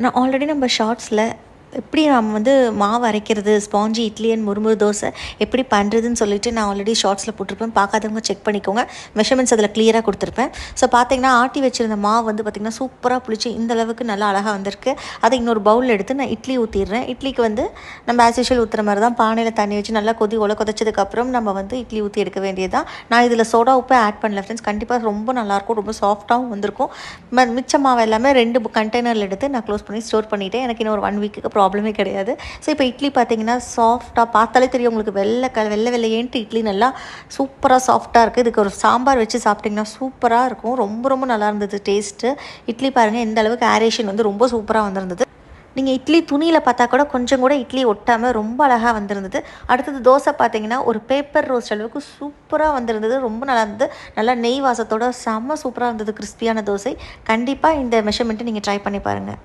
நான் ஆல்ரெடி நம்ம ஷார்ட்ஸில் எப்படி நம்ம வந்து மாவு அரைக்கிறது ஸ்பாஞ்சி இட்லி அண்ட் முறுமுறு தோசை எப்படி பண்ணுறதுன்னு சொல்லிட்டு நான் ஆல்ரெடி ஷார்ட்ஸில் போட்டிருப்பேன். பார்க்காதவங்க செக் பண்ணிக்கோங்க. மெஷர்மெண்ட்ஸ் அதில் கிளியராக கொடுத்துருப்பேன். ஸோ பார்த்தீங்கன்னா ஆட்டி வச்சிருந்த மாவு வந்து பார்த்திங்கன்னா சூப்பராக புளிச்சு இந்த அளவுக்கு நல்லா அழகாக வந்திருக்கு. அதை இன்னொரு பவுலில் எடுத்து நான் இட்லி ஊற்றிடுறேன் இட்லிக்கு வந்து நம்ம ஆஸ் யூஷுவல் ஊற்றுற மாதிரி தான். பானையில் தண்ணி வச்சு நல்லா கொதி உல கொதிச்சதுக்கப்புறம் நம்ம வந்து இட்லி ஊற்றி எடுக்க வேண்டியது தான் நான் இதில் சோடா உப்பு ஆட் பண்ணல ஃப்ரெண்ட்ஸ் கண்டிப்பாக ரொம்ப நல்லாயிருக்கும் ரொம்ப சாஃப்ட்டாகவும் வந்திருக்கும். ம மிச்ச மாவு எல்லாமே ரெண்டு கண்டெய்னரில் எடுத்து நான் க்ளோஸ் பண்ணி ஸ்டோர் பண்ணிவிட்டேன் எனக்கு இன்னும் ஒரு ஒன் வீக்குக்கு ப்ராப்ளமே கிடையாது. ஸோ இப்போ இட்லி பார்த்தீங்கன்னா சாஃப்டாக பார்த்தாலே தெரியும் உங்களுக்கு வெள்ளை க வெள்ளை வெள்ளையேன்ட்டு இட்லி நல்லா சூப்பராக சாஃப்டாக இருக்குது இதுக்கு ஒரு சாம்பார் வச்சு சாப்பிட்டிங்கன்னா சூப்பராக இருக்கும். ரொம்ப ரொம்ப நல்லா இருந்தது டேஸ்ட்டு இட்லி பாருங்கள் எந்த அளவுக்கு ஆரேஷன் வந்து ரொம்ப சூப்பராக வந்திருந்தது. நீங்கள் இட்லி துணியில் பார்த்தா கூட கொஞ்சம் கூட இட்லி ஒட்டாமல் ரொம்ப அழகாக வந்திருந்தது. அடுத்தது தோசை பார்த்தீங்கன்னா ஒரு பேப்பர் ரோஸ்ட் அளவுக்கு சூப்பராக வந்திருந்தது. ரொம்ப நல்லா இருந்தது. நல்லா நெய் வாசத்தோட செம்ம சூப்பராக இருந்தது கிறிஸ்பியான தோசை. கண்டிப்பாக இந்த மெஷர்மெண்ட்டை நீங்கள் ட்ரை பண்ணி பாருங்கள்